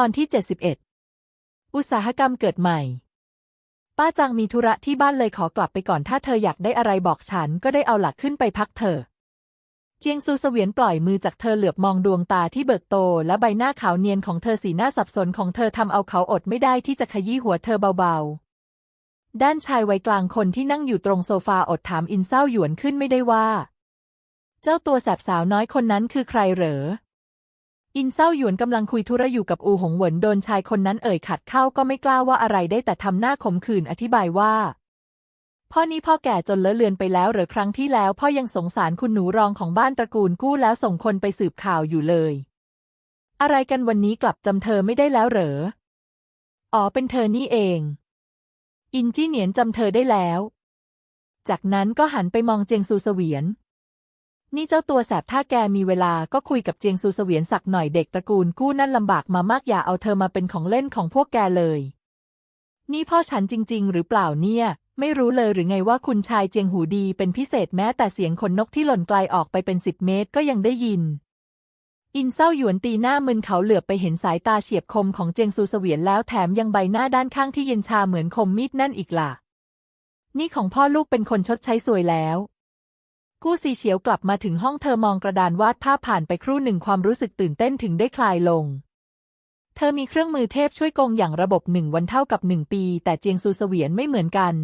ตอนที่ 71 อุตสาหกรรมเกิดใหม่ ป้าจังมีธุระที่บ้านเลยขอกลับไปก่อนถ้าเธออยากได้อะไรบอกฉันก็ได้เอาหลักขึ้นไปพักเถอะเจียงซูเสวียนปล่อยมือจากเธอเหลือบมองดวงตาที่เบิกโต และใบหน้าขาวเนียนของเธอสีหน้าสับสนของเธอทำเอาเขาอดไม่ได้ที่จะขยี้หัวเธอเบาๆ ด้านชายวัยกลางคนที่นั่งอยู่ตรงโซฟาอดถามอินเศร้าหยวนขึ้นไม่ได้ว่า เจ้าตัวแสบสาวน้อยคนนั้นคือใครเหรอ อินเศร้าหยวนกำลังคุยธุระอยู่กับอูหงเหวินโดนชายคนนั้นเอ่ยขัดเข้าก็ไม่กล้าว่าอะไรได้แต่ทำหน้าขมขื่นอธิบายว่า พ่อนี้พ่อแก่จนเลอะเลือนไปแล้วหรือครั้งที่แล้ว พ่อยังสงสารคุณหนูรองของบ้านตระกูลกู้แล้วส่งคนไปสืบข่าวอยู่เลย อะไรกันวันนี้กลับจำเธอไม่ได้แล้วเหรอ อ๋อเป็นเธอนี่เอง อินจี้เหนียนจำเธอได้แล้ว จากนั้นก็หันไปมองเจียงซูเสวียน นี่เจ้าตัวแสบถ้าแกมีเวลาก็คุยกับเจียงซูเสวียนสักหน่อยเด็กตระกูลกู้นั่นลำบากมามากอย่าเอาเธอมาเป็นของเล่นของพวกแกเลย นี่พ่อฉันจริง ๆ หรือเปล่าเนี่ย ไม่รู้เลยหรือไงว่าคุณชายเจียงหูดีเป็นพิเศษแม้แต่เสียงขนนกที่หล่นไกลออกไปเป็นสิบเมตรก็ยังได้ยิน อินเศร้าหยวนตีหน้ามึนเขาเหลือบไปเห็นสายตาเฉียบคมของเจียงซูเสวียนแล้วแถมยังใบหน้าด้านข้างที่เย็นชาเหมือนคมมีดนั่นอีกล่ะนี่ของพ่อลูกเป็นคนชดใช้สวยแล้ว กู้ซีเฉียวกลับมาถึงห้องเธอมองกระดานวาดภาพผ่านไปครู่หนึ่งความรู้สึกตื่นเต้นถึงได้คลายลง เธอมีเครื่องมือเทพช่วยโกงอย่างระบบหนึ่งวันเท่ากับหนึ่งปี แต่เจียงซูเสวียนไม่เหมือนกัน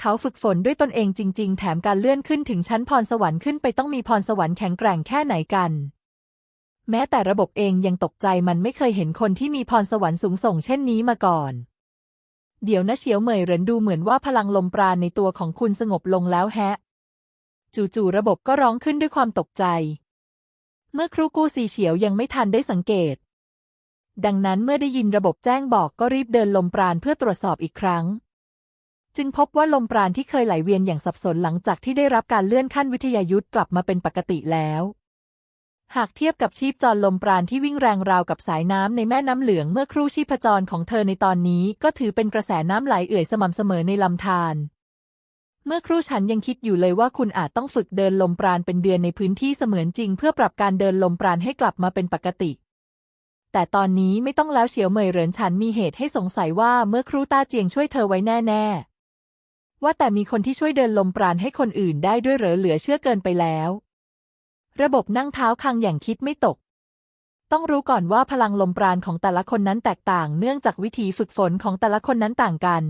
เขาฝึกฝนด้วยตนเองจริง ๆ แถมการเลื่อนขึ้นถึงชั้นพรสวรรค์ขึ้นไปต้องมีพรสวรรค์แข็งแกร่งแค่ไหนกัน แม้แต่ระบบเองยังตกใจมันไม่เคยเห็นคนที่มีพรสวรรค์สูงส่งเช่นนี้มาก่อนเดี๋ยวนะเฉียวเหมยเหรินดูเหมือนว่าพลังลมปราณในตัวของคุณสงบลงแล้วแฮะ จู่ๆระบบก็ร้องขึ้นด้วยความตกใจ เมื่อครูกู้ซีเฉียวยังไม่ทันได้สังเกต ดังนั้นเมื่อได้ยินระบบแจ้งบอกก็รีบเดินลมปราณเพื่อตรวจสอบอีกครั้ง จึงพบว่าลมปราณที่เคยไหลเวียนอย่างสับสนหลังจากที่ได้รับการเลื่อนขั้นวิทยายุทธกลับมาเป็นปกติแล้วหากเทียบกับชีพจรลมปราณที่วิ่งแรงราวกับสายน้ำในแม่น้ำเหลืองเมื่อครู่ชีพจรของเธอในตอนนี้ก็ถือเป็นกระแสน้ำไหลเอื่อยสม่ำเสมอในลำธาร เมื่อครู่ฉันยังคิดอยู่เลยว่าคุณอาจต้องฝึกเดินลมปราณเป็นเดือนในพื้นที่เสมือนจริง เพื่อปรับการเดินลมปราณให้กลับมาเป็นปกติ แต่ตอนนี้ไม่ต้องแล้วเฉียวเหมยเหรินฉันมีเหตุให้สงสัยว่าเมื่อครู่ต้าเจียงช่วยเธอไว้แน่ ๆ ว่าแต่มีคนที่ช่วยเดินลมปราณให้คนอื่นได้ด้วยเหรอเหลือเชื่อเกินไปแล้ว ระบบนั่งเท้าคังอย่างคิดไม่ตก ต้องรู้ก่อนว่าพลังลมปราณของแต่ละคนนั้นแตกต่าง เนื่องจากวิธีฝึกฝนของแต่ละคนนั้นต่างกัน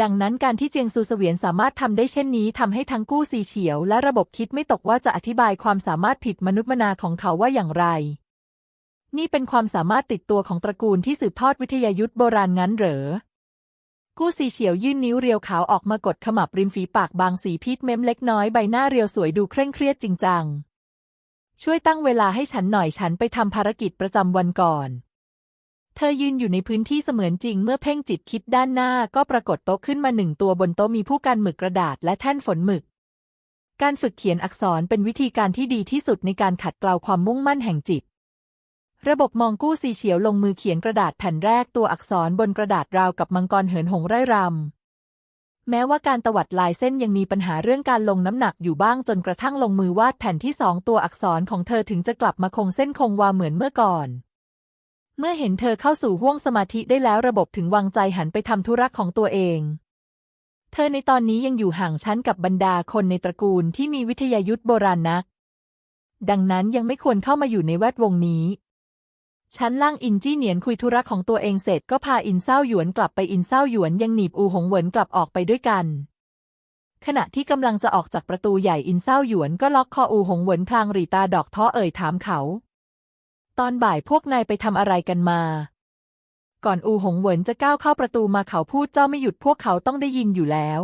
ดังนั้นการที่เจียงซูเสวียนสามารถทำได้เช่นนี้ทำให้ทั้งกู้ซีเฉียว และระบบคิดไม่ตกว่าจะอธิบายความสามารถผิดมนุษย์มนาของเขาว่าอย่างไร นี่เป็นความสามารถติดตัวของตระกูลที่สืบทอดวิทยายุทธโบราณงั้นเหรอ กู้ซีเฉียวยื่นนิ้วเรียวขาวออกมากดขมับริมฝีปากบางสีพีดเม้มเล็กน้อยใบหน้าเรียวสวยดูเคร่งเครียดจริงจัง ช่วยตั้งเวลาให้ฉันหน่อยฉันไปทำภารกิจประจำวันก่อน เธอยืนอยู่ในพื้นที่เสมือนจริง เมื่อเพ่งจิตคิดด้านหน้าก็ปรากฏโต๊ะขึ้นมาหนึ่งตัวบนโต๊ะมีผู้กันหมึกกระดาษและแท่นฝนหมึก การฝึกเขียนอักษรเป็นวิธีการที่ดีที่สุดในการขัดเกลาความมุ่งมั่นแห่งจิต ระบบมองกู้สีเฉียวลงมือเขียนกระดาษแผ่นแรกตัวอักษรบนกระดาษราวกับมังกรเหินหงไร่รำแม้ว่าการตวัดลายเส้นยังมีปัญหาเรื่องการลงน้ำหนักอยู่บ้างจนกระทั่งลงมือวาดแผ่นที่สองตัวอักษรของเธอถึงจะกลับมาคงเส้นคงวาเหมือนเมื่อก่อน เมื่อเห็นเธอเข้าสู่ห้วงสมาธิได้แล้วระบบถึงวางใจหันไปทำธุระของตัวเอง เธอในตอนนี้ยังอยู่ห่างชั้นกับบรรดาคนในตระกูลที่มีวิทยายุทธโบราณนัก ดังนั้นยังไม่ควรเข้ามาอยู่ในแวดวงนี้ ชั้นล่างอินจี้เหนียนคุยธุระของตัวเองเสร็จก็พาอินเศร้าหยวนกลับไปอินเศร้าหยวนยังหนีบอูหงเหวินกลับออกไปด้วยกัน ขณะที่กำลังจะออกจากประตูใหญ่อินเศร้าหยวนก็ล็อกคออูหงเหวินพลางหรีตาดอกท้อเอ่ยถามเขา ตอนบ่ายพวกนายไปทำอะไรกันมา ก่อนอูหงเหวินจะก้าวเข้าประตูมาเขาพูดเจ้าไม่หยุดพวกเขาต้องได้ยินอยู่แล้ว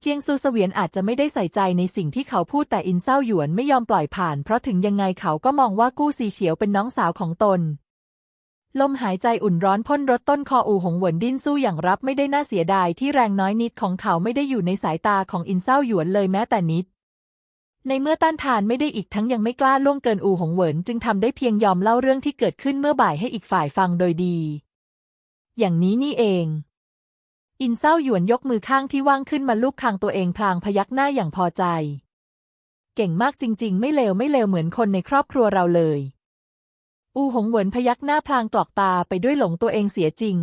เจียงซูเสวียนอาจจะไม่ได้ใส่ใจในสิ่งที่เขาพูดแต่อินเศร้าหยวนไม่ยอมปล่อยผ่าน เพราะถึงยังไงเขาก็มองว่ากู้ซีเฉียวเป็นน้องสาวของตน ลมหายใจอุ่นร้อนพ่นรถต้นคออูหงเหวินดิ้นสู้อย่างรับไม่ได้น่าเสียดายที่แรงน้อยนิดของเขาไม่ได้อยู่ในสายตาของอินเศร้าหยวนเลยแม้แต่นิด ในเมื่อต้านทานไม่ได้อีกทั้งยังไม่กล้าล่วงเกินอูหงเหวินจึงทำได้เพียงยอมเล่าเรื่องที่เกิดขึ้นเมื่อบ่ายให้อีกฝ่ายฟังโดยดี อย่างนี้นี่เอง อินเศร้าหยวนยกมือข้างที่ว่างขึ้นมาลูบคางตัวเองพลางพยักหน้าอย่างพอใจ เก่งมากจริง ๆ ไม่เลวไม่เลวเหมือนคนในครอบครัวเราเลย อูหงเหวินพยักหน้าพลางกรอกตาไปด้วยหลงตัวเองเสียจริง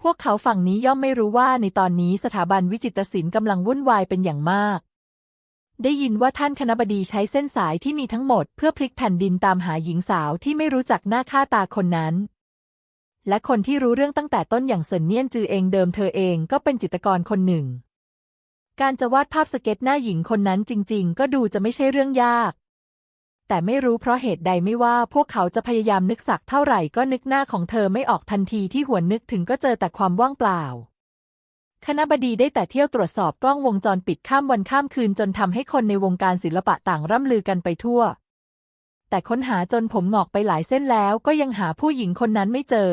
พวกเขาฝั่งนี้ย่อมไม่รู้ว่าในตอนนี้สถาบันวิจิตรศิลป์กำลังวุ่นวายเป็นอย่างมาก ได้ยินว่าท่านคณบดีใช้เส้นสายที่มีทั้งหมดเพื่อพลิกแผ่นดินตามหาหญิงสาวที่ไม่รู้จักหน้าค่าตาคนนั้น และคนที่รู้เรื่องตั้งแต่ต้นอย่างเซินเนียนจือเองเดิมเธอเองก็เป็นจิตรกรคนหนึ่ง การจะวาดภาพสเก็ตหน้าหญิงคนนั้นจริง ๆ ก็ดูจะไม่ใช่เรื่องยาก แต่ไม่รู้เพราะเหตุใดไม่ว่าพวกเขาจะพยายามนึกสักเท่าไหร่ก็นึกหน้าของเธอไม่ออกทันทีที่หวนนึกถึงก็เจอแต่ความว่างเปล่า คณะบดีได้แต่เที่ยวตรวจสอบกล้องวงจรปิดข้ามวันข้ามคืนจนทำให้คนในวงการศิลปะต่างร่ำลือกันไปทั่ว แต่ค้นหาจนผมหงอกไปหลายเส้นแล้วก็ยังหาผู้หญิงคนนั้นไม่เจอ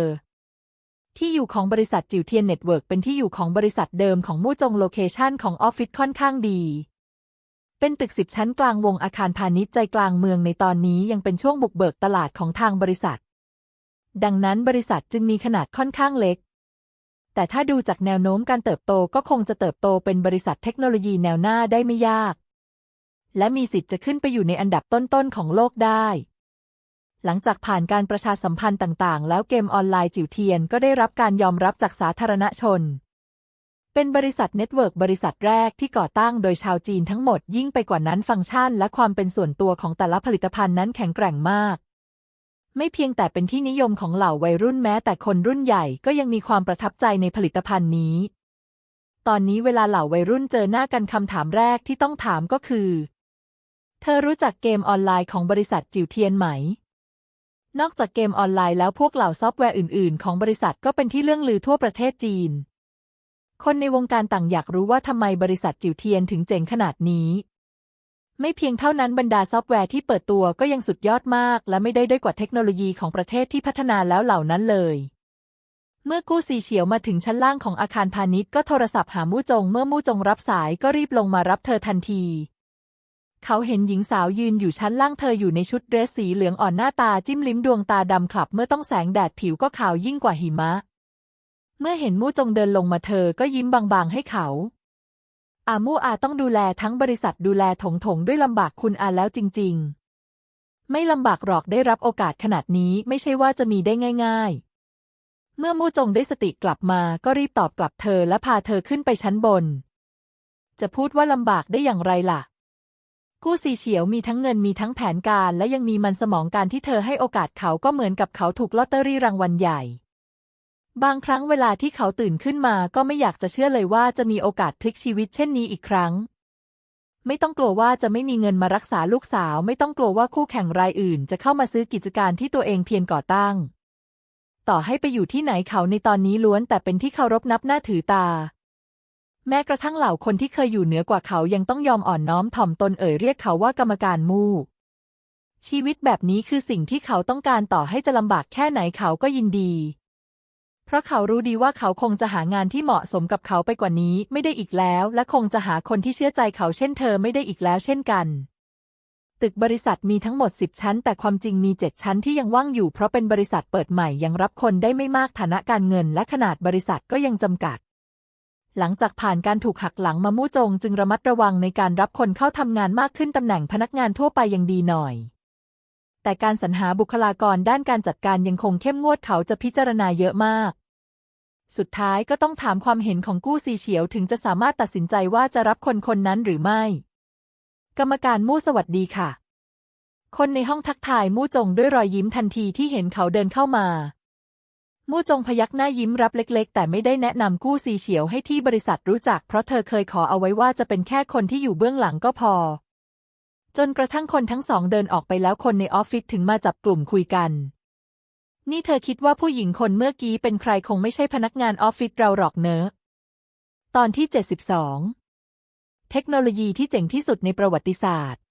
ที่อยู่ของบริษัทจิวเทียนเน็ตเวิร์กเป็นที่อยู่ของบริษัทเดิมของมู่จงโลเคชันของออฟฟิศค่อนข้างดี เป็นตึกสิบชั้นกลางวงอาคารพาณิชย์ใจกลางเมืองในตอนนี้ยังเป็นช่วงบุกเบิกตลาดของทางบริษัท ดังนั้นบริษัทจึงมีขนาดค่อนข้างเล็ก แต่ถ้าดูจากแนวโน้มการเติบโตก็คงจะเติบโตเป็นบริษัทเทคโนโลยีแนวหน้าได้ไม่ยาก และมีสิทธิ์จะขึ้นไปอยู่ในอันดับต้นๆของโลกได้ หลังจากผ่านการประชาสัมพันธ์ต่างๆ แล้วเกมออนไลน์จิ๋วเทียนก็ได้รับการยอมรับจากสาธารณชน เป็นบริษัทเน็ตเวิร์กบริษัทแรกที่ก่อตั้งโดยชาวจีนทั้งหมดยิ่งไปกว่านั้นฟังก์ชันและความเป็นส่วนตัวของแต่ละผลิตภัณฑ์นั้นแข็งแกร่งมาก ไม่เพียงแต่เป็นที่นิยมของเหล่าวัยรุ่นแม้แต่คนรุ่นใหญ่ก็ยังมีความประทับใจในผลิตภัณฑ์นี้ ตอนนี้เวลาเหล่าวัยรุ่นเจอหน้ากันคำถามแรกที่ต้องถามก็คือ เธอรู้จักเกมออนไลน์ของบริษัทจิวเทียนไหม นอกจากเกมออนไลน์แล้วพวกเหล่าซอฟต์แวร์อื่น ๆ ของบริษัทก็เป็นที่เรื่องลือทั่วประเทศจีน คนในวงการต่างอยากรู้ว่าทำไมบริษัทจิวเทียนถึงเจ๋งขนาดนี้ ไม่เพียงเท่านั้นบรรดาซอฟต์แวร์ที่เปิดตัวก็ยังสุดยอดมาก และไม่ได้ด้อยกว่าเทคโนโลยีของประเทศที่พัฒนาแล้วเหล่านั้นเลย เมื่อกู้ซีเฉียวมาถึงชั้นล่างของอาคารพาณิชย์ก็โทรศัพท์หามู่จง เมื่อมู่จงรับสายก็รีบลงมารับเธอทันที เขาเห็นหญิงสาวยืนอยู่ชั้นล่างเธออยู่ในชุดเดรสสีเหลืองอ่อนหน้าตาจิ้มลิ้มดวงตาดำคลับ เมื่อต้องแสงแดดผิวก็ขาวยิ่งกว่าหิมะ เมื่อเห็นมู่จงเดินลงมาเธอก็ยิ้มบางๆให้เขา อามู่อาต้องดูแลทั้งบริษัทดูแลถงถงด้วยลำบากคุณอาแล้วจริง ๆ ไม่ลำบากหรอกได้รับโอกาสขนาดนี้ไม่ใช่ว่าจะมีได้ง่าย ๆ เมื่อมู่จงได้สติกลับมาก็รีบตอบกลับเธอและพาเธอขึ้นไปชั้นบน จะพูดว่าลำบากได้อย่างไรล่ะ กู้ซีเฉียวมีทั้งเงินมีทั้งแผนการและยังมีมันสมองการที่เธอให้โอกาสเขาก็เหมือนกับเขาถูกลอตเตอรี่รางวัลใหญ่ บางครั้งเวลาที่เขาตื่นขึ้นมาก็ไม่อยากจะเชื่อเลยว่าจะมีโอกาสพลิกชีวิตเช่นนี้อีกครั้ง ไม่ต้องกลัวว่าจะไม่มีเงินมารักษาลูกสาว ไม่ต้องกลัวว่าคู่แข่งรายอื่น จะเข้ามาซื้อกิจการที่ตัวเองเพียรก่อตั้ง ต่อให้ไปอยู่ที่ไหนเขาในตอนนี้ล้วนแต่เป็นที่เคารพนับหน้าถือตา แม้กระทั่งเหล่าคนที่เคยอยู่เหนือกว่าเขายังต้องยอมอ่อนน้อมถ่อมตนเอ่ยเรียกเขาว่ากรรมการมู่ชีวิตแบบนี้คือสิ่งที่เขาต้องการต่อให้จะลำบากแค่ไหนเขาก็ยินดี เพราะเขารู้ดีว่าเขาคงจะหางานที่เหมาะสมกับเขาไปกว่านี้ไม่ได้อีกแล้ว และคงจะหาคนที่เชื่อใจเขาเช่นเธอไม่ได้อีกแล้วเช่นกัน ตึกบริษัทมีทั้งหมด 10 ชั้น แต่ความจริงมี 7 ชั้นที่ยังว่างอยู่เพราะเป็นบริษัทเปิดใหม่ยังรับคนได้ไม่มากฐานะการเงิน และขนาดบริษัทก็ยังจำกัดหลังจากผ่านการถูกหักหลังมามู่จงจึงระมัดระวังในการรับคนเข้าทำงานมากขึ้นตำแหน่งพนักงานทั่วไปยังดีหน่อย แต่การสรรหาบุคลากรด้านการจัดการยังคงเข้มงวดเขาจะพิจารณาเยอะมาก สุดท้ายก็ต้องถามความเห็นของกู้ซีเฉียวถึงจะสามารถตัดสินใจว่าจะรับคนคนนั้นหรือไม่ กรรมการมู่สวัสดีค่ะ คนในห้องทักทายมู่จงด้วยรอยยิ้มทันทีที่เห็นเขาเดินเข้ามา มู่จงพยักหน้ายิ้มรับเล็ก ๆ แต่ไม่ได้แนะนำกู้ซีเฉียวให้ที่บริษัทรู้จัก เพราะเธอเคยขอเอาไว้ว่าจะเป็นแค่คนที่อยู่เบื้องหลังก็พอ จนกระทั่งคนทั้งสองเดินออกไปแล้วคนในออฟฟิศถึงมาจับกลุ่มคุยกัน นี่เธอคิดว่าผู้หญิงคนเมื่อกี้เป็นใครคงไม่ใช่พนักงานออฟฟิศเราหรอกเนอะ ตอนที่ 72 เทคโนโลยีที่เจ๋งที่สุดในประวัติศาสตร์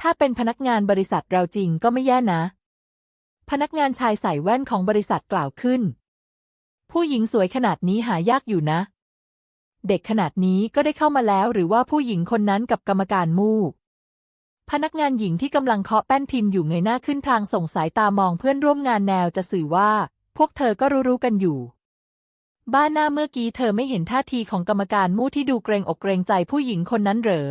ถ้าเป็นพนักงานบริษัทเราจริงก็ไม่แย่นะ พนักงานชายใส่แว่นของบริษัทกล่าวขึ้น ผู้หญิงสวยขนาดนี้หายากอยู่นะ เด็กขนาดนี้ก็ได้เข้ามาแล้วหรือว่าผู้หญิงคนนั้นกับกรรมการมู่ พนักงานหญิงที่กำลังเคาะแป้นพิมพ์อยู่เงยหน้าขึ้นพลางส่งสายตามองเพื่อนร่วมงานแนวจะสื่อว่า พวกเธอก็รู้ๆกันอยู่ บ้านหน้าเมื่อกี้เธอไม่เห็นท่าทีของกรรมการมู่ที่ดูเกรงอกเกรงใจผู้หญิงคนนั้นเหรอ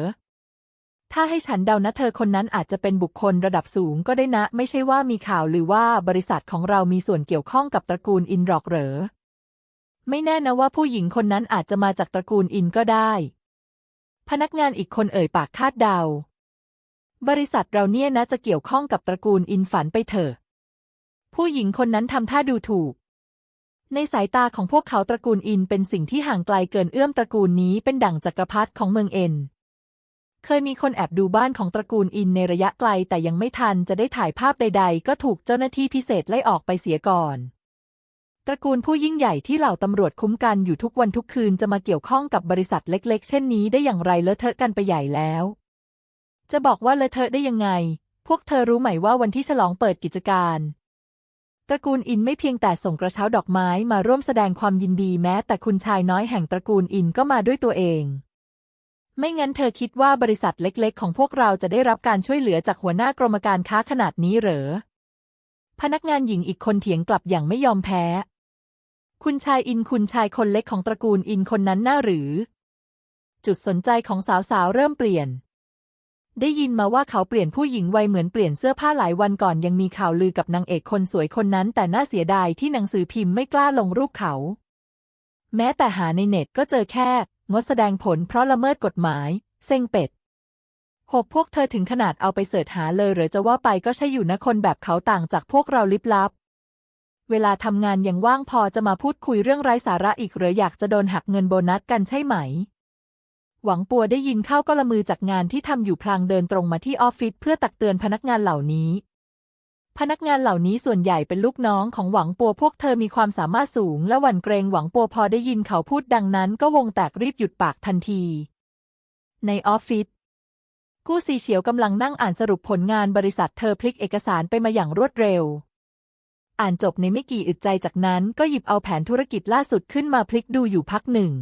ถ้าให้ฉันเดานะเธอคนนั้นอาจจะเป็นบุคคลระดับสูงก็ได้นะ ไม่ใช่ว่ามีข่าวหรือว่าบริษัทของเรามีส่วนเกี่ยวข้องกับตระกูลอินหรอกเหรอ ไม่แน่นะว่าผู้หญิงคนนั้นอาจจะมาจากตระกูลอินก็ได้ พนักงานอีกคนเอ่ยปากคาดเดา บริษัทเราเนี่ยนะจะเกี่ยวข้องกับตระกูลอินฝันไปเถอะ ผู้หญิงคนนั้นทำท่าดูถูก ในสายตาของพวกเขาตระกูลอินเป็นสิ่งที่ห่างไกลเกินเอื้อมตระกูลนี้เป็นดั่งจักรพรรดิของเมืองเอ็น เคยมีคนแอบดูบ้านของตระกูลอินในระยะไกลแต่ยังไม่ทันจะได้ถ่ายภาพใด ๆ ก็ถูกเจ้าหน้าที่พิเศษไล่ออกไปเสียก่อนตระกูลผู้ยิ่งใหญ่ที่เหล่าตำรวจคุ้มกันอยู่ทุกวันทุกคืนจะมาเกี่ยวข้องกับบริษัทเล็ก ๆ เช่นนี้ได้อย่างไรเลอะเทอะกันไปใหญ่แล้ว จะบอกว่าเลอะเทอะได้ยังไง พวกเธอรู้ไหมว่าวันที่ฉลองเปิดกิจการ ตระกูลอินไม่เพียงแต่ส่งกระเช้าดอกไม้มาร่วมแสดงความยินดีแม้ แต่คุณชายน้อยแห่งตระกูลอินก็มาด้วยตัวเอง ไม่งั้นเธอคิดว่าบริษัทเล็ก ๆ ของพวกเราจะได้รับการช่วยเหลือจากหัวหน้ากรมการค้าขนาดนี้เหรอ พนักงานหญิงอีกคนเถียงกลับอย่างไม่ยอมแพ้ คุณชายอินคุณชายคนเล็กของตระกูลอินคนนั้นน่าหรือ จุดสนใจของสาวๆเริ่มเปลี่ยน ได้ยินมาว่าเขาเปลี่ยนผู้หญิงวัยเหมือนเปลี่ยนเสื้อผ้าหลายวันก่อนยังมีข่าวลือกับนางเอกคนสวยคนนั้น แต่น่าเสียดายที่หนังสือพิมพ์ไม่กล้าลงรูปเขา แม้แต่หาในเน็ตก็เจอแค่ งดแสดงผลเพราะละเมิดกฎหมาย เซ็งเป็ดหกพวกเธอถึงขนาดเอาไปเสิร์ชหาเลยหรือจะว่าไปก็ใช่อยู่นะคนแบบเขาต่างจากพวกเราลิบลับ เวลาทำงานยังว่างพอจะมาพูดคุยเรื่องไร้สาระอีกหรืออยากจะโดนหักเงินโบนัสกันใช่ไหม หวังปัวได้ยินเข้าก็ละมือจากงานที่ทำอยู่พลางเดินตรงมาที่ออฟฟิศเพื่อตักเตือนพนักงานเหล่านี้ พนักงานเหล่านี้ส่วนใหญ่เป็นลูกน้องของหวังปัวพวกเธอมีความสามารถสูง และหวั่นเกรงหวังปัวพอได้ยินเขาพูดดังนั้น ก็วงแตกรีบหยุดปากทันที ในออฟฟิศกู้ซีเฉียวกำลังนั่งอ่านสรุปผลงานบริษัทเธอพลิกเอกสารไปมาอย่างรวดเร็ว อ่านจบในไม่กี่อึดใจจากนั้นก็หยิบเอาแผนธุรกิจล่าสุดขึ้นมาพลิกดูอยู่พักหนึ่ง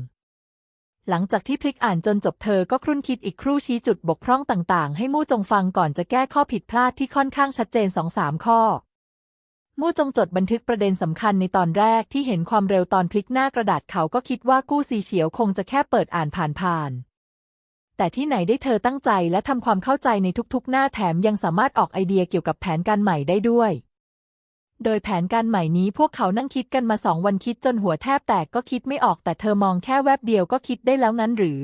หลังจากที่พลิกอ่านจนจบเธอก็ครุ่นคิดอีกครู่ชี้จุดบกพร่องต่างๆ ให้มู่จงฟังก่อนจะแก้ข้อผิดพลาดที่ค่อนข้างชัดเจนสองสามข้อ มู่จงจดบันทึกประเด็นสำคัญในตอนแรกที่เห็นความเร็วตอนพลิกหน้ากระดาษเขาก็คิดว่ากู้ซีเฉียวคงจะแค่เปิดอ่านผ่านๆแต่ที่ไหนได้เธอตั้งใจและทำความเข้าใจในทุกๆ หน้าแถมยังสามารถออกไอเดียเกี่ยวกับแผนการใหม่ได้ด้วย โดยแผนการใหม่นี้พวกเขานั่งคิดกันมาสองวันคิดจนหัวแทบแตกก็คิดไม่ออกแต่เธอมองแค่แวบเดียวก็คิดได้แล้วงั้นหรือ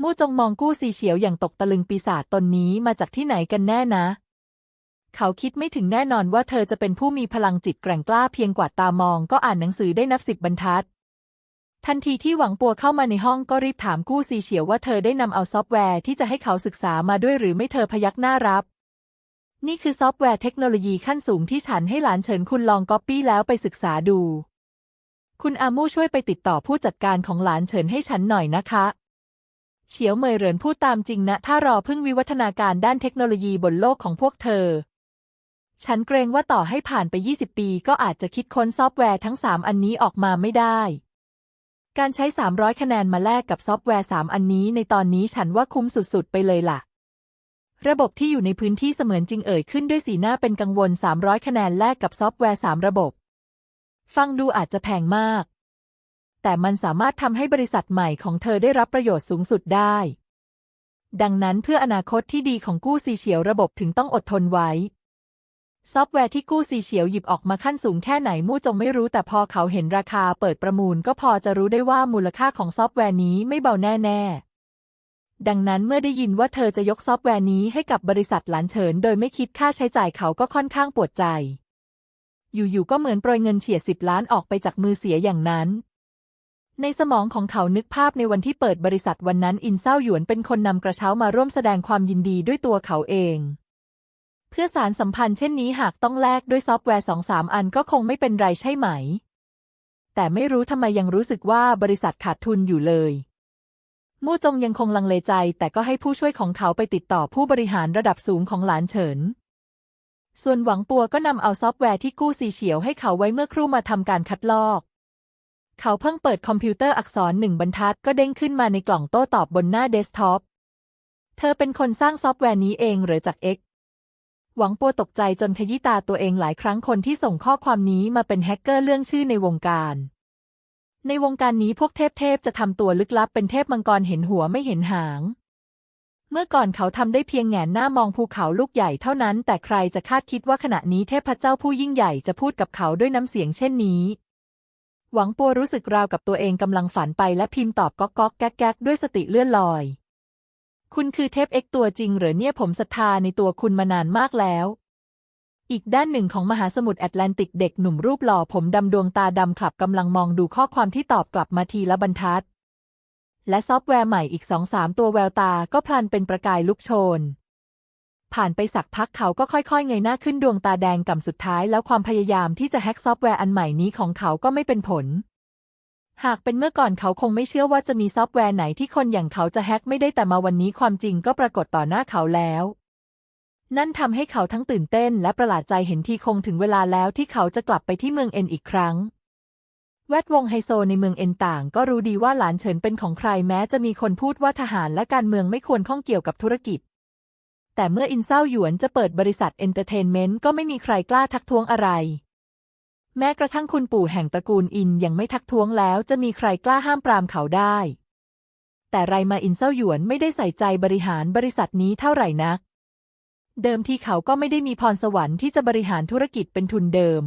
มู่จงมองกู้ซีเฉียวอย่างตกตะลึงปีศาจตนนี้มาจากที่ไหนกันแน่นะ เขาคิดไม่ถึงแน่นอนว่าเธอจะเป็นผู้มีพลังจิตแกร่งกล้าเพียงกว่าตามองก็อ่านหนังสือได้นับสิบบรรทัด ทันทีที่หวังปัวเข้ามาในห้องก็รีบถามกู้ซีเฉียวว่าเธอได้นำเอาซอฟต์แวร์ที่จะให้เขาศึกษามาด้วยหรือไม่เธอพยักหน้ารับ นี่คือซอฟต์แวร์เทคโนโลยีขั้นสูงที่ฉันให้หลานเฉินคุณลองก๊อปปี้แล้วไปศึกษาดู คุณอามู่ช่วยไปติดต่อผู้จัดการของหลานเฉินให้ฉันหน่อยนะคะเฉียวเมยเหรินพูดตามจริงนะ ถ้ารอพึ่งวิวัฒนาการด้านเทคโนโลยีบนโลกของพวกเธอ ฉันเกรงว่าต่อให้ผ่านไป 20 ปีก็อาจจะคิดค้นซอฟต์แวร์ทั้ง 3 อันนี้ออกมาไม่ได้ การใช้ 300 คะแนนมาแลกกับซอฟต์แวร์ 3 อันนี้ในตอนนี้ฉันว่าคุ้มสุด ๆ ไปเลยล่ะ ระบบที่อยู่ในพื้นที่เสมือนจริงเอ่ยขึ้นด้วยสีหน้าเป็นกังวล 300 คะแนนแลกกับซอฟต์แวร์ 3 ระบบ ฟังดูอาจจะแพงมาก แต่มันสามารถทำให้บริษัทใหม่ของเธอได้รับประโยชน์สูงสุดได้ ดังนั้นเพื่ออนาคตที่ดีของกู้ซีเฉียวระบบถึงต้องอดทนไว้ ซอฟต์แวร์ที่กู้ซีเฉียวหยิบออกมาขั้นสูงแค่ไหนมู่จงไม่รู้แต่พอเขาเห็นราคาเปิดประมูล ก็พอจะรู้ได้ว่ามูลค่าของซอฟต์แวร์นี้ไม่เบาแน่ๆ ดังนั้นเมื่อได้ยินว่าเธอจะยกซอฟต์แวร์นี้ให้กับบริษัทหลานเฉิน โดยไม่คิดค่าใช้จ่ายเขาก็ค่อนข้างปวดใจ อยู่ๆก็เหมือนโปรยเงินเฉียดสิบล้านออกไปจากมือเสียอย่างนั้น ในสมองของเขานึกภาพในวันที่เปิดบริษัทวันนั้นอินเซาหยวนเป็นคนนำกระเช้ามาร่วมแสดงความยินดีด้วยตัวเขาเอง เพื่อสารสัมพันธ์เช่นนี้หากต้องแลกด้วยซอฟต์แวร์สองสามอันก็คงไม่เป็นไรใช่ไหม แต่ไม่รู้ทำไมยังรู้สึกว่าบริษัทขาดทุนอยู่เลย มู่จงยังคงลังเลใจ แต่ก็ให้ผู้ช่วยของเขาไปติดต่อผู้บริหารระดับสูงของหลานเฉิน ส่วนหวังปัวก็นำเอาซอฟต์แวร์ที่กู้ซีเฉียวให้เขาไว้เมื่อครู่มาทำการคัดลอก เขาเพิ่งเปิดคอมพิวเตอร์อักษรหนึ่งบรรทัดก็เด้งขึ้นมาในกล่องโต้ตอบบนหน้าเดสก์ท็อป เธอเป็นคนสร้างซอฟต์แวร์นี้เองหรือจาก X หวังปัวตกใจจนขยี้ตาตัวเองหลายครั้งคนที่ส่งข้อความนี้มาเป็นแฮกเกอร์เรื่องชื่อในวงการ ในวงการนี้พวกเทพๆจะทำตัวลึกลับเป็นเทพมังกรเห็นหัวไม่เห็นหาง เมื่อก่อนเขาทำได้เพียงแงนหน้ามองภูเขาลูกใหญ่เท่านั้น แต่ใครจะคาดคิดว่าขณะนี้เทพเจ้าผู้ยิ่งใหญ่จะพูดกับเขาด้วยน้ำเสียงเช่นนี้ หวังปัวรู้สึกราวกับตัวเองกำลังฝันไปและพิมพ์ตอบก๊อกก๊อกแก๊กแก๊กด้วยสติเลื่อนลอย คุณคือเทพเอ็กตัวจริงหรือเนี่ยผมศรัทธาในตัวคุณมานานมากแล้ว อีกด้านหนึ่งของมหาสมุทรแอตแลนติกเด็กหนุ่มรูปหล่อผมดำดวงตาดำขลับกำลังมองดูข้อความที่ตอบกลับมาทีละบรรทัด และซอฟต์แวร์ใหม่อีกสองสามตัวแววตาก็พลันเป็นประกายลุกโชน ผ่านไปสักพักเขาก็ค่อยๆ เงยหน้าขึ้นดวงตาแดงก่ำสุดท้ายแล้วความพยายามที่จะแฮ็กซอฟต์แวร์อันใหม่นี้ของเขาก็ไม่เป็นผล หากเป็นเมื่อก่อนเขาคงไม่เชื่อว่าจะมีซอฟต์แวร์ไหนที่คนอย่างเขาจะแฮ็กไม่ได้แต่มาวันนี้ความจริงก็ปรากฏต่อหน้าเขาแล้ว นั่นทำให้เขาทั้งตื่นเต้นและประหลาดใจเห็นทีคงถึงเวลาแล้วที่เขาจะกลับไปที่เมืองเอ็นอีกครั้ง แวดวงไฮโซในเมืองเอ็นต่าง ก็รู้ดีว่าหลานเฉินเป็นของใครแม้จะมีคนพูดว่าทหารและการเมืองไม่ควรข้องเกี่ยวกับธุรกิจ แต่เมื่ออินเซาหยวนจะเปิดบริษัทเอนเตอร์เทนเมนต์ก็ไม่มีใครกล้าทักท้วงอะไร แม้กระทั่งคุณปู่แห่งตระกูลอินยังไม่ทักท้วงแล้วจะมีใครกล้าห้ามปรามเขาได้ แต่ไรมาอินเซาหยวนไม่ได้ใส่ใจบริหารบริษัทนี้เท่าไหร่นัก เดิมที่เขาก็ไม่ได้มีพรสวรรค์ที่จะบริหารธุรกิจเป็นทุนเดิม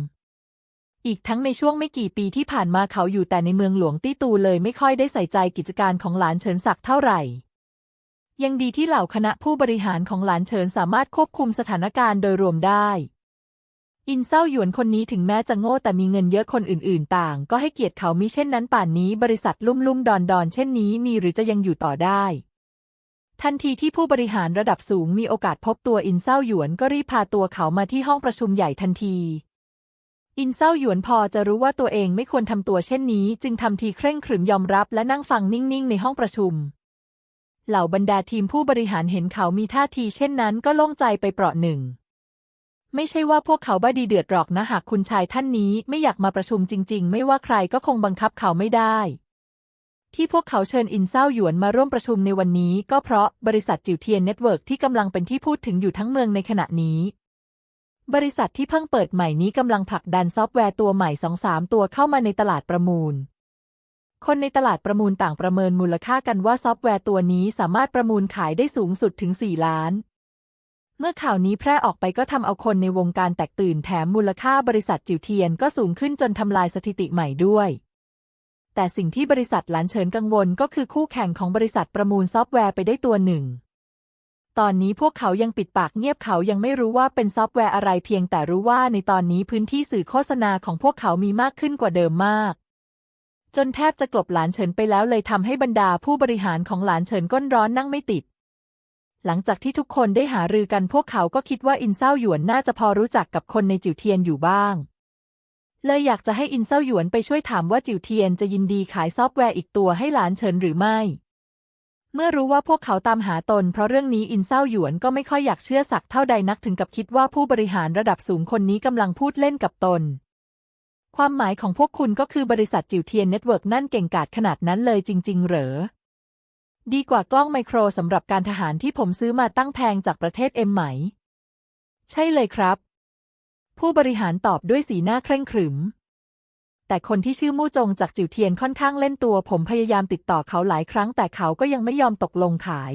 อีกทั้งในช่วงไม่กี่ปีที่ผ่านมาเขาอยู่แต่ในเมืองหลวงตี้ตูเลยไม่ค่อยได้ใส่ใจกิจการของหลานเฉินศักเท่าไหร่ ยังดีที่เหล่าคณะผู้บริหารของหลานเฉินสามารถควบคุมสถานการณ์โดยรวมได้อินเซาหยวนคนนี้ถึงแม้จะโง่แต่มีเงินเยอะคนอื่นๆ ต่าง ก็ให้เกียรติเขามิเช่นนั้นป่านนี้บริษัทลุ่มลุ่มดอนดอนเช่นนี้มีหรือจะยังอยู่ต่อได้ ทันทีที่ผู้บริหารระดับสูงมีโอกาสพบตัวอินเซาหยวนก็รีบพาตัวเขามาที่ห้องประชุมใหญ่ทันที อินเซาหยวนพอจะรู้ว่าตัวเองไม่ควรทำตัวเช่นนี้ จึงทำทีเคร่งขรึมยอมรับและนั่งฟังนิ่งๆ ในห้องประชุม เหล่าบรรดาทีมผู้บริหารเห็นเขามีท่าทีเช่นนั้นก็โล่งใจไปเปราะหนึ่ง ไม่ใช่ว่าพวกเขาบ้าดีเดือดหรอกนะหากคุณชายท่านนี้ไม่อยากมาประชุมจริง ๆ ไม่ว่าใครก็คงบังคับเขาไม่ได้ ที่พวกเขาเชิญอินเซาหยวนมาร่วมประชุมในวันนี้ ก็เพราะบริษัทจิวเทียนเน็ตเวิร์กที่กำลังเป็นที่พูดถึงอยู่ทั้งเมืองในขณะนี้ บริษัทที่เพิ่งเปิดใหม่นี้กำลังผลักดันซอฟต์แวร์ตัวใหม่สองสามตัวเข้ามาในตลาดประมูล คนในตลาดประมูลต่างประเมินมูลค่ากันว่าซอฟต์แวร์ตัวนี้สามารถประมูลขายได้สูงสุดถึง 4 ล้านเมื่อข่าวนี้แพร่ออกไปก็ทำเอาคนในวงการแตกตื่นแถมมูลค่าบริษัทจิวเทียนก็สูงขึ้นจนทำลายสถิติใหม่ด้วย แต่สิ่งที่บริษัทหลานเฉินกังวลก็คือคู่แข่งของบริษัทประมูลซอฟต์แวร์ไปได้ตัวหนึ่ง ตอนนี้พวกเขายังปิดปากเงียบเขายังไม่รู้ว่าเป็นซอฟต์แวร์อะไรเพียงแต่รู้ว่าในตอนนี้พื้นที่สื่อโฆษณาของพวกเขามีมากขึ้นกว่าเดิมมาก จนแทบจะกลบหลานเฉินไปแล้วเลยทำให้บรรดาผู้บริหารของหลานเฉินก้นร้อนนั่งไม่ติดหลังจากที่ทุกคนได้หารือกันพวกเขาก็คิดว่าอินเซาหยวนน่าจะพอรู้จักกับคนในจิวเทียนอยู่บ้าง เลยอยากจะให้อินเซาหยวนไปช่วยถามว่าจิวเทียนจะยินดีขายซอฟต์แวร์อีกตัวให้หลานเฉินหรือไม่ เมื่อรู้ว่าพวกเขาตามหาตน เพราะเรื่องนี้อินเซาหยวนก็ไม่ค่อยอยากเชื่อสักเท่าใดนักถึงกับคิดว่าผู้บริหารระดับสูงคนนี้กำลังพูดเล่นกับตน ความหมายของพวกคุณก็คือบริษัทจิวเทียนเน็ตเวิร์กนั่นเก่งกาจขนาดนั้นเลยจริง ๆ เหรอดีกว่ากล้องไมโครสำหรับการทหารที่ผมซื้อมาตั้งแพงจากประเทศเอ็มไหม ใช่เลยครับ ผู้บริหารตอบด้วยสีหน้าเคร่งขรึม แต่คนที่ชื่อมู่จงจากจิวเทียนค่อนข้างเล่นตัว ผมพยายามติดต่อเขาหลายครั้ง แต่เขาก็ยังไม่ยอมตกลงขาย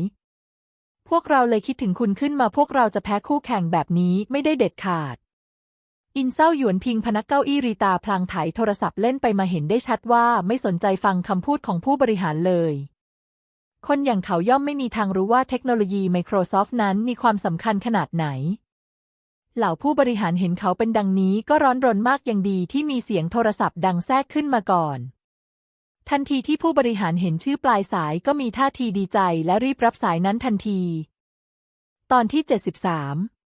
พวกเราเลยคิดถึงคุณขึ้นมาพวกเราจะแพ้คู่แข่งแบบนี้ไม่ได้เด็ดขาด อินเศร้าหยวนพิงพนักเก้าอี้รีตาพลางไถโทรศัพท์เล่นไปมาเห็นได้ชัดว่าไม่สนใจฟังคำพูดของผู้บริหารเลยคนอย่างเขาย่อมไม่มีทางรู้ว่าเทคโนโลยี Microsoft นั้นมีความสำคัญขนาดไหน เหล่าผู้บริหารเห็นเขาเป็นดังนี้ก็ร้อนรนมากยังดีที่มีเสียงโทรศัพท์ดังแทรกขึ้นมาก่อน ทันทีที่ผู้บริหารเห็นชื่อปลายสายก็มีท่าทีดีใจและรีบรับสายนั้นทันที ตอนที่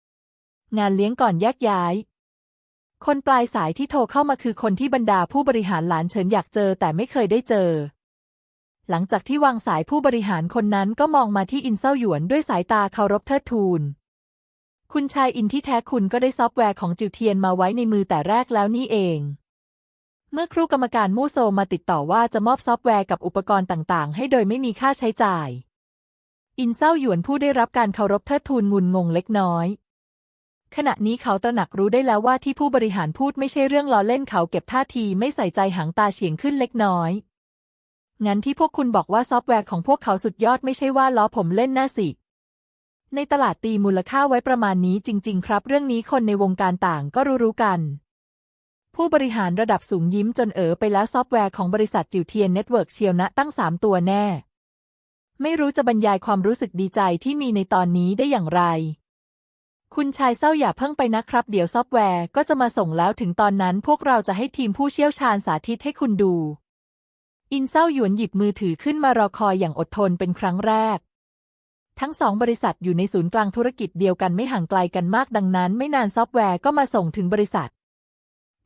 73 งานเลี้ยงก่อนแยกย้าย คนปลายสายที่โทรเข้ามาคือคนที่บรรดาผู้บริหารหลานเฉินอยากเจอแต่ไม่เคยได้เจอหลังจากที่วางสายผู้บริหารคนนั้นก็มองมาที่อินเซาหยวนด้วยสายตาเคารพเทิดทูน คุณชายอินที่แท้คุณก็ได้ซอฟต์แวร์ของจิวเทียนมาไว้ในมือแต่แรกแล้วนี่เอง เมื่อครูกรรมการมู่โซมาติดต่อว่าจะมอบซอฟต์แวร์กับอุปกรณ์ต่างๆ ให้โดยไม่มีค่าใช้จ่าย อินเซาหยวนผู้ได้รับการเคารพเทิดทูนงุนงงเล็กน้อย ขณะนี้เขาตระหนักรู้ได้แล้วว่าที่ผู้บริหารพูดไม่ใช่เรื่องล้อเล่นเขาเก็บท่าทีไม่ใส่ใจหางตาเฉียงขึ้นเล็กน้อยงั้นที่พวกคุณบอกว่าซอฟต์แวร์ของพวกเขาสุดยอดไม่ใช่ว่าล้อผมเล่นหน้าสิ ในตลาดตีมูลค่าไว้ประมาณนี้จริง ๆ ครับ เรื่องนี้คนในวงการต่างก็รู้ๆกัน ผู้บริหารระดับสูงยิ้มจนเอ๋อไปแล้วซอฟต์แวร์ของบริษัทจิวเทียนเน็ตเวิร์กเชียวนะตั้งสามตัวแน่ ไม่รู้จะบรรยายความรู้สึกดีใจที่มีในตอนนี้ได้อย่างไร คุณชายเศร้าอย่าเพิ่งไปนะครับ เดี๋ยวซอฟต์แวร์ก็จะมาส่งแล้วถึงตอนนั้นพวกเราจะให้ทีมผู้เชี่ยวชาญสาธิตให้คุณดู อินเศร้าหยวนหยิบมือถือขึ้นมารอคอยอย่างอดทนเป็นครั้งแรก ทั้งสองบริษัทอยู่ในศูนย์กลางธุรกิจเดียวกันไม่ห่างไกลกันมากดังนั้นไม่นานซอฟต์แวร์ก็มาส่งถึงบริษัท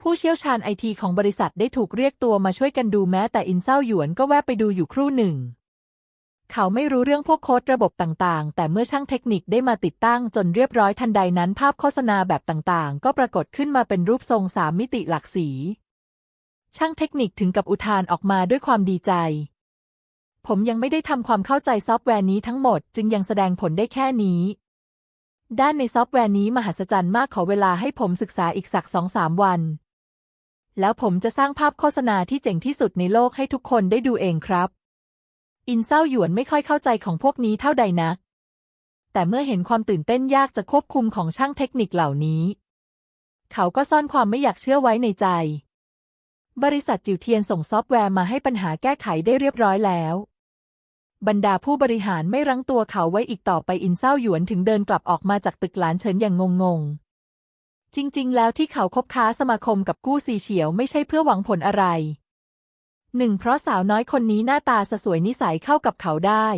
ผู้เชี่ยวชาญไอทีของบริษัทได้ถูกเรียกตัวมาช่วยกันดูแม้แต่อินเศร้าหยวนก็แวะไปดูอยู่ครู่หนึ่ง เขาไม่รู้เรื่องพวกโค้ดระบบต่างๆ แต่เมื่อช่างเทคนิคได้มาติดตั้งจนเรียบร้อยทันใดนั้นภาพโฆษณาแบบต่างๆ ก็ปรากฏขึ้นมาเป็นรูปทรงสามมิติหลากสี ช่างเทคนิคถึงกับอุทานออกมาด้วยความดีใจ ผมยังไม่ได้ทำความเข้าใจซอฟต์แวร์นี้ทั้งหมด จึงยังแสดงผลได้แค่นี้ ด้านในซอฟต์แวร์นี้มหัศจรรย์มากขอเวลาให้ผมศึกษาอีกสักสองสามวัน แล้วผมจะสร้างภาพโฆษณาที่เจ๋งที่สุดในโลกให้ทุกคนได้ดูเองครับ อินเศร้าหยวนไม่ค่อยเข้าใจของพวกนี้เท่าใดนัก แต่เมื่อเห็นความตื่นเต้นยากจะควบคุมของช่างเทคนิคเหล่านี้ เขาก็ซ่อนความไม่อยากเชื่อไว้ในใจ บริษัทจิวเทียนส่งซอฟต์แวร์มาให้ปัญหาแก้ไขได้เรียบร้อยแล้ว บรรดาผู้บริหารไม่รั้งตัวเขาไว้อีกต่อไปอินเศร้าหยวนถึงเดินกลับออกมาจากตึกหลานเฉินอย่างงงๆ จริงๆ แล้วที่เขาคบค้าสมาคมกับกู้ซีเฉียวไม่ใช่เพื่อหวังผลอะไรหนึ่งเพราะสาวน้อยคนนี้หน้าตาสสวยนิสัยเข้ากับเขาได้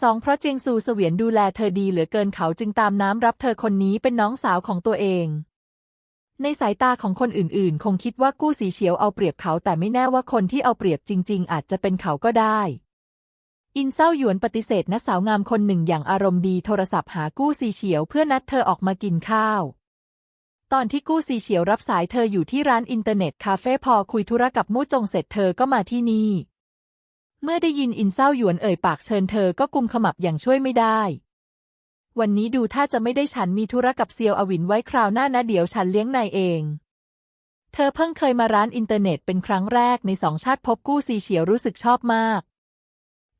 สองเพราะเจียงซูเสวียนดูแลเธอดีเหลือเกินเขาจึงตามน้ำรับเธอคนนี้เป็นน้องสาวของตัวเอง ในสายตาของคนอื่นๆ คงคิดว่ากู้สีเฉียวเอาเปรียบเขาแต่ไม่แน่ว่าคนที่เอาเปรียบจริง ๆ อาจจะเป็นเขาก็ได้ อินเศร้าหยวนปฏิเสธนักสาวงามคนหนึ่งอย่างอารมณ์ดีโทรศัพท์หากู้ซีเฉียวเพื่อนัดเธอออกมากินข้าว ตอนที่กู้ซีเฉียวรับสายเธออยู่ที่ร้านอินเทอร์เน็ตคาเฟ่พอคุยธุระกับมู่จงเสร็จเธอก็มาที่นี่ เมื่อได้ยินอินเศร้าหยวนเอ่ยปากเชิญเธอก็กุมขมับอย่างช่วยไม่ได้ วันนี้ดูถ้าจะไม่ได้ฉันมีธุระกับเซียวอวินไว้คราวหน้านะเดี๋ยวฉันเลี้ยงนายเองเธอเพิ่งเคยมาร้านอินเทอร์เน็ตเป็นครั้งแรกในสองชาติพบกู้ซีเฉียวรู้สึกชอบมาก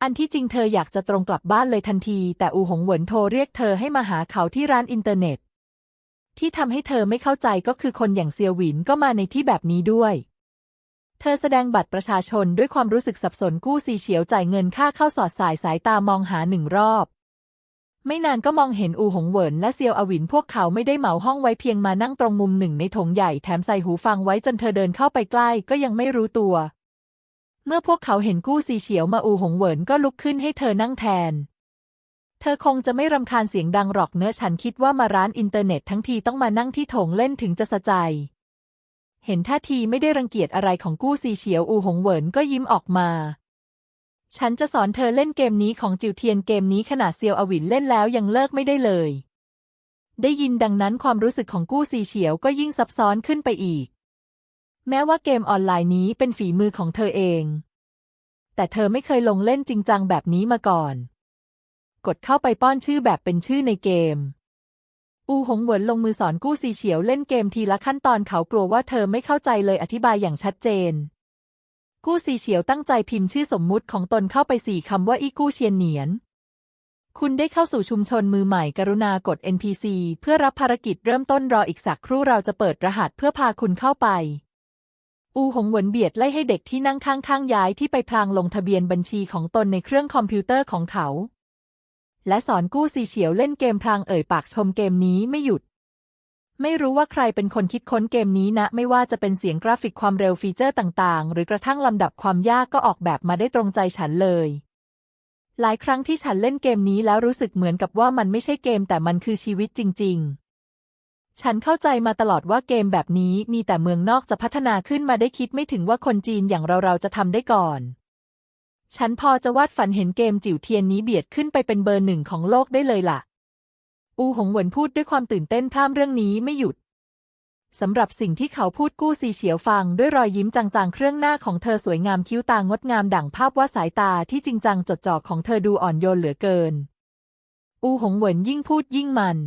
อันที่จริงเธออยากจะตรงกลับบ้านเลยทันที แต่อูหงเหวินโทรเรียกเธอให้มาหาเขาที่ร้านอินเทอร์เน็ต ที่ทำให้เธอไม่เข้าใจก็คือคนอย่างเซียวหวินก็มาในที่แบบนี้ด้วย เธอแสดงบัตรประชาชนด้วยความรู้สึกสับสนกู้ซีเฉียวจ่ายเงินค่าเข้าสอดสายสายตามองหาหนึ่งรอบ ไม่นานก็มองเห็นอูหงเหวินและเซียวอวินพวกเขาไม่ได้เหมาห้องไว้เพียงมานั่งตรงมุมหนึ่งในถงใหญ่แถมใส่หูฟังไว้จนเธอเดินเข้าไปใกล้ก็ยังไม่รู้ตัว เมื่อพวกเขาเห็นกู้ซีเฉียวมาอูหงเหวินก็ลุกขึ้นให้เธอนั่งแทน เธอคงจะไม่รำคาญเสียงดังหรอกเนื้อฉันคิดว่ามาร้านอินเทอร์เน็ตทั้งทีต้องมานั่งที่โถงเล่นถึงจะสะใจ เห็นท่าทีไม่ได้รังเกียจอะไรของกู้ซีเฉียวอูหงเหวินก็ยิ้มออกมาฉันจะสอนเธอเล่นเกมนี้ของจิวเทียนเกมนี้ขนาดเซียวอวินเล่นแล้วยังเลิกไม่ได้เลย ได้ยินดังนั้นความรู้สึกของกู้ซีเฉียวก็ยิ่งซับซ้อนขึ้นไปอีก แม้ว่าเกมออนไลน์นี้เป็นฝีมือของเธอเอง แต่เธอไม่เคยลงเล่นจริงจังแบบนี้มาก่อน กดเข้าไปป้อนชื่อแบบเป็นชื่อในเกม อูหงเหวินลงมือสอนกู้ซีเฉียวเล่นเกมทีละขั้นตอนเขากลัวว่าเธอไม่เข้าใจเลยอธิบายอย่างชัดเจน กู้ซีเฉียวตั้งใจพิมพ์ชื่อสมมุติของตนเข้าไปสี่คำว่าอี้กู้เชียนเหนียนคุณได้เข้าสู่ชุมชนมือใหม่กรุณากด NPC เพื่อรับภารกิจเริ่มต้นรออีกสักครู่เราจะเปิดรหัสเพื่อพาคุณเข้าไป อูหงหวนเบียดไล่ให้เด็กที่นั่งข้างๆย้ายที่ไปพลางลงทะเบียนบัญชีของตนในเครื่องคอมพิวเตอร์ของเขา และสอนกู้ซีเฉียวเล่นเกมพลางเอ่ยปากชมเกมนี้ไม่หยุด ไม่รู้ว่าใครเป็นคนคิดค้นเกมนี้นะ ไม่ว่าจะเป็นเสียงกราฟิกความเร็วฟีเจอร์ต่างๆ หรือกระทั่งลำดับความยากก็ออกแบบมาได้ตรงใจฉันเลยหลายครั้งที่ฉันเล่นเกมนี้แล้วรู้สึกเหมือนกับว่ามันไม่ใช่เกมแต่มันคือชีวิตจริงๆ ฉันเข้าใจมาตลอดว่าเกมแบบนี้มีแต่เมืองนอกจะพัฒนาขึ้นมาได้คิดไม่ถึงว่าคนจีนอย่างเราๆจะทำได้ก่อน ฉันพอจะวาดฝันเห็นเกมจิ๋วเทียนนี้เบียดขึ้นไปเป็นเบอร์หนึ่งของโลกได้เลยล่ะ อูหงหวนพูดด้วยความตื่นเต้นพร่ำเรื่องนี้ไม่หยุดสำหรับสิ่งที่เขาพูดกู้ซีเฉียวฟังด้วยรอยยิ้มจางๆ เครื่องหน้าของเธอสวยงามคิ้วตางดงามดั่งภาพว่าสายตาที่จริงจังจดจ่อของเธอดูอ่อนโยนเหลือเกิน อูหงเหวินยิ่งพูดยิ่งมัน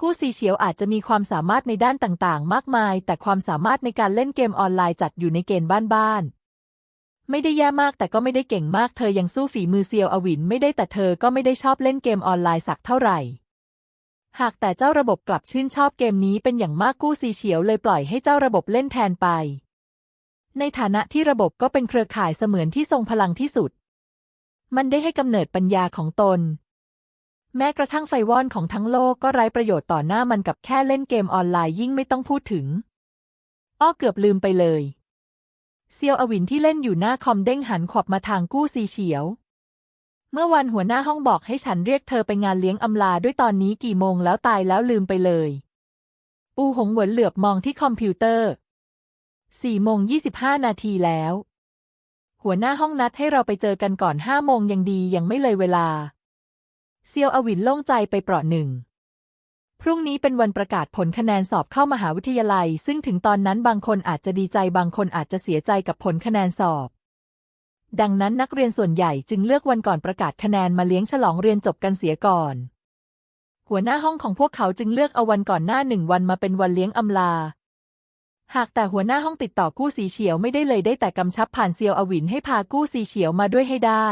กู้ซีเฉียวอาจจะมีความสามารถในด้านต่างๆ มากมาย แต่ความสามารถในการเล่นเกมออนไลน์จัดอยู่ในเกณฑ์บ้านๆ ไม่ได้แย่มากแต่ก็ไม่ได้เก่งมาก เธอยังสู้ฝีมือเซียวอวินไม่ได้แต่เธอก็ไม่ได้ชอบเล่นเกมออนไลน์สักเท่าไหร่ หากแต่เจ้าระบบกลับชื่นชอบเกมนี้เป็นอย่างมากกู้ซีเฉียวเลยปล่อยให้เจ้าระบบเล่นแทนไป ในฐานะที่ระบบก็เป็นเครือข่ายเสมือนที่ทรงพลังที่สุด มันได้ให้กำเนิดปัญญาของตน แม้กระทั่งไฟวอนของทั้งโลกก็ไร้ประโยชน์ต่อหน้ามันกับแค่เล่นเกมออนไลน์ยิ่งไม่ต้องพูดถึง อ้อเกือบลืมไปเลย เซียวอวินที่เล่นอยู่หน้าคอมเด้งหันขวับมาทางกู้ซีเฉียว เมื่อวันหัวหน้าห้องบอกให้ฉันเรียกเธอไปงานเลี้ยงอำลาด้วยตอนนี้กี่โมงแล้วตายแล้วลืมไปเลย อูหงหวนเหลือบมองที่คอมพิวเตอร์สี่โมงยี่สิบห้านาทีแล้ว หัวหน้าห้องนัดให้เราไปเจอกันก่อนห้าโมงยังดียังไม่เลยเวลา เซียวอวินโล่งใจไปเปราะหนึ่ง พรุ่งนี้เป็นวันประกาศผลคะแนนสอบเข้ามหาวิทยาลัย ซึ่งถึงตอนนั้นบางคนอาจจะดีใจบางคนอาจจะเสียใจกับผลคะแนนสอบ ดังนั้นนักเรียนส่วนใหญ่จึงเลือกวันก่อนประกาศคะแนนมาเลี้ยงฉลองเรียนจบกันเสียก่อน หัวหน้าห้องของพวกเขาจึงเลือกเอาวันก่อนหน้าหนึ่งวันมาเป็นวันเลี้ยงอำลาหากแต่หัวหน้าห้องติดต่อกู้สีเฉียวไม่ได้เลยได้แต่กำชับผ่านเซียวอวินให้พากู้สีเฉียวมาด้วยให้ได้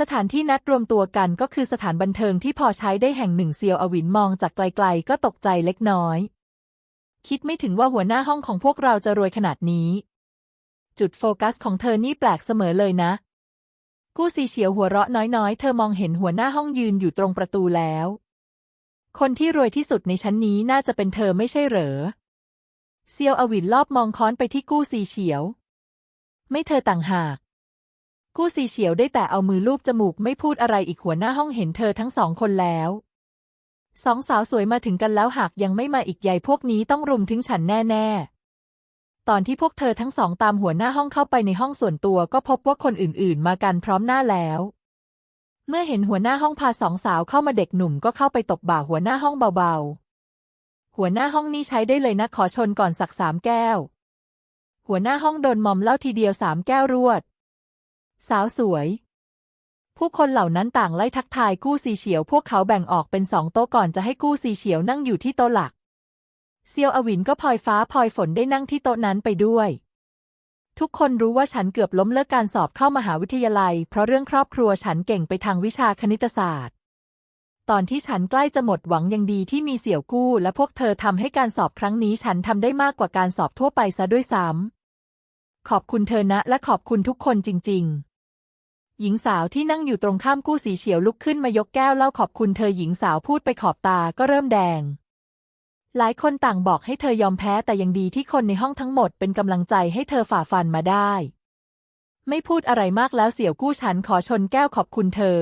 สถานที่นัดรวมตัวกันก็คือสถานบันเทิงที่พอใช้ได้แห่งหนึ่งเซียวอวินมองจากไกลๆ ก็ตกใจเล็กน้อย คิดไม่ถึงว่าหัวหน้าห้องของพวกเราจะรวยขนาดนี้ จุดโฟกัสของเธอนี่แปลกเสมอเลยนะ กู้ซีเฉียวหัวเราะน้อยๆ เธอมองเห็นหัวหน้าห้องยืนอยู่ตรงประตูแล้ว คนที่รวยที่สุดในชั้นนี้น่าจะเป็นเธอไม่ใช่เหรอ เซียวอวินรอบมองค้อนไปที่กู้ซีเฉียว ไม่เธอต่างหาก กู้ซีเฉียวได้แต่เอามือลูบจมูกไม่พูดอะไรอีกหัวหน้าห้องเห็นเธอทั้งสองคนแล้วสองสาวสวยมาถึงกันแล้วหากยังไม่มาอีกใหญ่พวกนี้ต้องรุมถึงฉันแน่ ๆ ตอนที่พวกเธอทั้งสองตามหัวหน้าห้องเข้าไปในห้องส่วนตัวก็พบว่าคนอื่นๆ มากันพร้อมหน้าแล้ว เมื่อเห็นหัวหน้าห้องพาสองสาวเข้ามาเด็กหนุ่มก็เข้าไปตบบ่าหัวหน้าห้องเบาๆ หัวหน้าห้องนี่ใช้ได้เลยนะขอชนก่อนสักสามแก้ว หัวหน้าห้องโดนมอมเหล้าทีเดียวสามแก้วรวด สาวสวย ผู้คนเหล่านั้นต่างไล่ทักทายกู้ซีเฉียว พวกเขาแบ่งออกเป็นสองโต๊ะก่อนจะให้กู้ซีเฉียวนั่งอยู่ที่โต๊ะหลัก เซียวอวินก็พลอยฟ้าพลอยฝนได้นั่งที่โต๊ะนั้นไปด้วยทุกคนรู้ว่าฉันเกือบล้มเลิกการสอบเข้ามหาวิทยาลัย เพราะเรื่องครอบครัวฉันเก่งไปทางวิชาคณิตศาสตร์ ตอนที่ฉันใกล้จะหมดหวังยังดีที่มีเสี่ยวกู้ และพวกเธอทำให้การสอบครั้งนี้ฉันทำได้มากกว่าการสอบทั่วไปซะด้วยซ้ำขอบคุณเธอนะ และขอบคุณทุกคนจริง ๆ หญิงสาวที่นั่งอยู่ตรงข้ามกู้สีเฉียวลุกขึ้นมายกแก้วเล่าขอบคุณเธอหญิงสาวพูดไปขอบตาก็เริ่มแดง หลายคนต่างบอกให้เธอยอมแพ้แต่ยังดีที่คนในห้องทั้งหมดเป็นกำลังใจให้เธอฝ่าฟันมาได้ ไม่พูดอะไรมากแล้วเสี่ยวกู้ฉันขอชนแก้วขอบคุณเธอ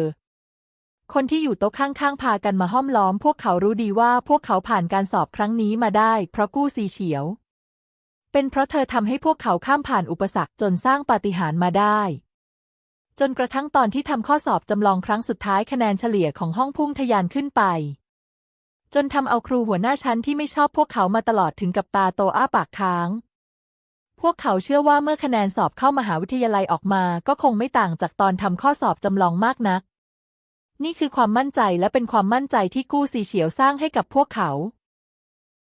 คนที่อยู่โต๊ะข้างๆ พากันมาห้อมล้อม พวกเขารู้ดีว่าพวกเขาผ่านการสอบครั้งนี้มาได้ เพราะกู้ซีเฉียว เป็นเพราะเธอทำให้พวกเขาข้ามผ่านอุปสรรคจนสร้างปาฏิหาริย์มาได้ จนกระทั่งตอนที่ทำข้อสอบจำลองครั้งสุดท้ายคะแนนเฉลี่ยของห้องพุ่งทะยานขึ้นไป จนทำเอาครูหัวหน้าชั้นที่ไม่ชอบพวกเขามาตลอดถึงกับตาโตอ้าปากค้าง พวกเขาเชื่อว่าเมื่อคะแนนสอบเข้ามหาวิทยาลัยออกมา ก็คงไม่ต่างจากตอนทำข้อสอบจำลองมากนัก นี่คือความมั่นใจและเป็นความมั่นใจที่กู้ซีเฉียวสร้างให้กับพวกเขา